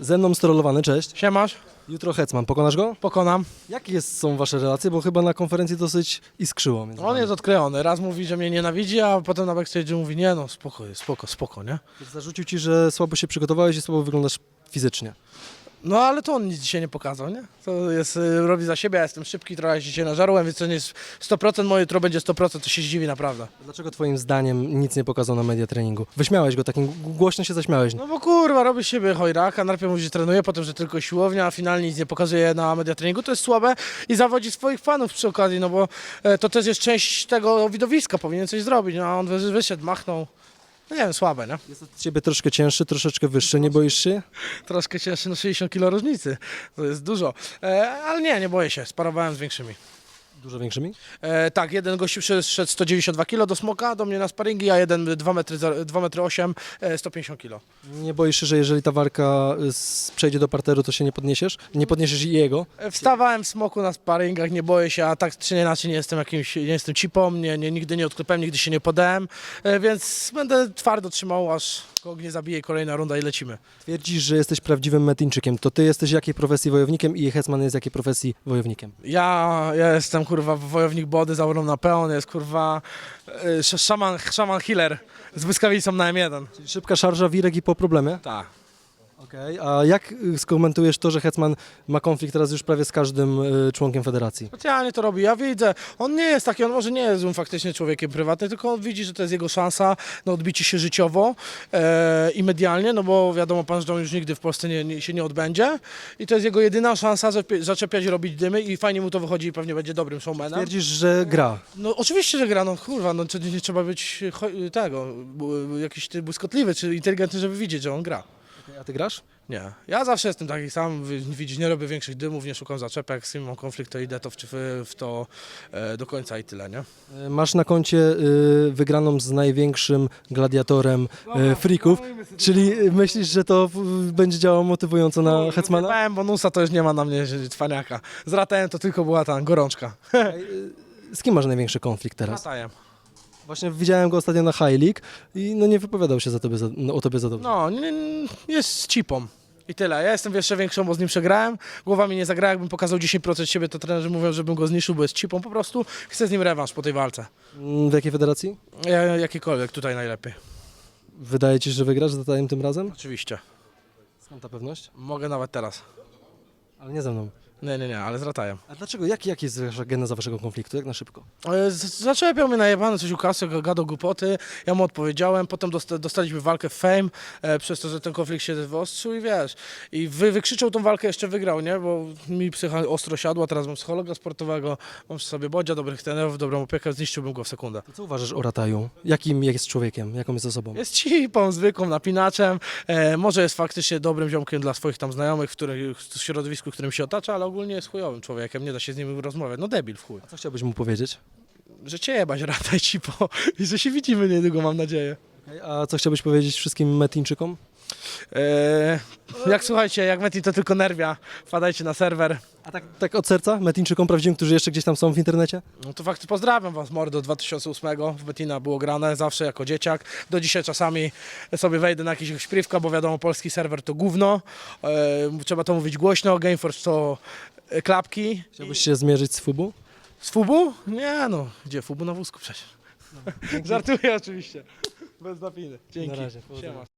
Ze mną sterolowany, cześć. Siemasz, Jutro Hetman, pokonasz go? pokonam. Jakie jest, są wasze relacje? Bo chyba na konferencji dosyć iskrzyło. między On wami. jest odklejony. Raz mówi, że mnie nienawidzi, a potem na backstage mówi, nie no, spoko, spoko, spoko, nie? Zarzucił ci, że słabo się przygotowałeś i słabo wyglądasz fizycznie. No ale to on nic dzisiaj nie pokazał, nie? To jest, y, robi za siebie, ja jestem szybki, trochę się dzisiaj nażarłem, więc to nie jest 100%, moje jutro będzie 100%, to się zdziwi naprawdę. Dlaczego twoim zdaniem nic nie pokazał na media treningu? Wyśmiałeś go takim, głośno się zaśmiałeś. No bo kurwa, robi z siebie chojraka, najpierw mówi, że trenuje, potem, że tylko siłownia, a finalnie nic nie pokazuje na media treningu, to jest słabe i zawodzi swoich fanów przy okazji, no bo e, to też jest część tego widowiska, powinien coś zrobić, no a on wy- wyszedł, machnął. No nie wiem, słabe, nie? Jest od ciebie troszkę cięższy, troszeczkę wyższy, nie boisz się? Troszkę cięższy, no 60 kg różnicy, to jest dużo. E, ale nie, nie boję się, sparowałem z większymi. Dużo większymi? E, tak, jeden gościu przyszedł 192 kg do smoka, do mnie na sparingi, a jeden 2 metry, za- 2 metry 8, e, 150 kg. Nie boisz się, że jeżeli ta walka s- przejdzie do parteru, to się nie podniesiesz? Nie podniesiesz i jego? E, Wstawałem w smoku na sparingach, nie boję się, a tak czy inaczej nie jestem jakimś, nie jestem cipą, nie, nie, nigdy nie odklepałem, nigdy się nie podałem, e, więc będę twardo trzymał, aż kogo nie zabije kolejna runda i lecimy. Twierdzisz, że jesteś prawdziwym Metinczykiem. To ty jesteś jakiej profesji wojownikiem i Hetman jest jakiej profesji wojownikiem? Ja, ja jestem kurwa wojownik body, założą na pełen, jest kurwa sz- szaman, szaman healer z błyskawicą na M1. Czyli szybka szarża, wirek i po problemie? Tak. Okej, a jak skomentujesz to, że Hetman ma konflikt teraz już prawie z każdym y, członkiem federacji? Specjalnie to robi. Ja widzę, on nie jest taki, on może nie jest złym faktycznie człowiekiem prywatnym, tylko on widzi, że to jest jego szansa na odbicie się życiowo e, i medialnie, no bo wiadomo, pan on już nigdy w Polsce nie, nie, się nie odbędzie i to jest jego jedyna szansa, żeby zaczepiać, robić dymy i fajnie mu to wychodzi i pewnie będzie dobrym showmanem. Twierdzisz, że gra. No oczywiście, że gra, no kurwa, no czy nie trzeba być cho- tego, bu- jakiś ty błyskotliwy czy inteligentny, żeby widzieć, że on gra. A ty grasz? Nie. Ja zawsze jestem taki sam, wi- widzisz, nie robię większych dymów, nie szukam zaczepek, z kim mam konflikt, to idę to w, w, to e, do końca i tyle, nie? Y, Masz na koncie y, wygraną z największym gladiatorem y, freaków, czyli y, myślisz, że to y, będzie działało motywująco na Hetmana? Wyjebałem bonusa, to już nie ma na mnie cwaniaka. Z Ratajem to tylko była ta gorączka. Z kim masz największy konflikt teraz? Ratajem. Właśnie widziałem go ostatnio na High League i no nie wypowiadał się za tobie, za, no, o tobie za dobrze. No, nie, jest z cipą. I tyle. Ja jestem jeszcze większą, bo z nim przegrałem. Głowa mi nie zagrała, jakbym pokazał 10% siebie, to trenerzy mówią, żebym go zniszczył, bo jest cipą. Po prostu chcę z nim rewanż po tej walce. Mm, W jakiej federacji? Ja, jakikolwiek, tutaj najlepiej. Wydaje ci się, że wygrasz z Datajem tym razem? Oczywiście. Skąd ta pewność? Mogę nawet teraz. Ale nie ze mną. Nie, nie, nie, ale z Ratajem. A dlaczego? Jaki, jaki jest wasza geneza waszego konfliktu? Jak na szybko? E, z- Zaczepiał mnie najebany, coś u kasy, gadał głupoty, ja mu odpowiedziałem, potem dosta- dostaliśmy walkę w Fame, e, przez to, że ten konflikt się wyostrzył i wiesz, i wy, wykrzyczał tą walkę, jeszcze wygrał, nie, bo mi psycha ostro siadła, teraz mam psychologa sportowego, mam przy sobie bodzia, dobrych trenerów, dobrą opiekę, zniszczyłbym go w sekundę. Co uważasz o Rataju? Jakim jest człowiekiem? Jaką jest osobą? Jest cipą, zwykłą napinaczem, e, może jest faktycznie dobrym ziomkiem dla swoich tam znajomych, w, których, w środowisku, którym się otacza, ale ogólnie jest chujowym człowiekiem, nie da się z nim rozmawiać, no debil w chuj. A co chciałbyś mu powiedzieć? Że cię jebać, rataj cipo i że się widzimy niedługo, mam nadzieję. A co chciałbyś powiedzieć wszystkim Metińczykom? Eee, jak słuchajcie, jak Meti to tylko nerwia, wpadajcie na serwer. A tak, tak od serca? Metińczykom prawdziwym, którzy jeszcze gdzieś tam są w internecie? No to fakt, pozdrawiam was mordo 2008 w Betina było grane, zawsze jako dzieciak. Do dzisiaj czasami sobie wejdę na jakiś śpiewka, bo wiadomo, polski serwer to gówno. Eee, trzeba to mówić głośno, Gameforce to e, klapki. Chciałbyś się zmierzyć z Fubu? Z Fubu? Nie no, gdzie Fubu na wózku przecież. Żartuję oczywiście. Bez napiny. Dzięki. Na razie, powodzenia. Siema.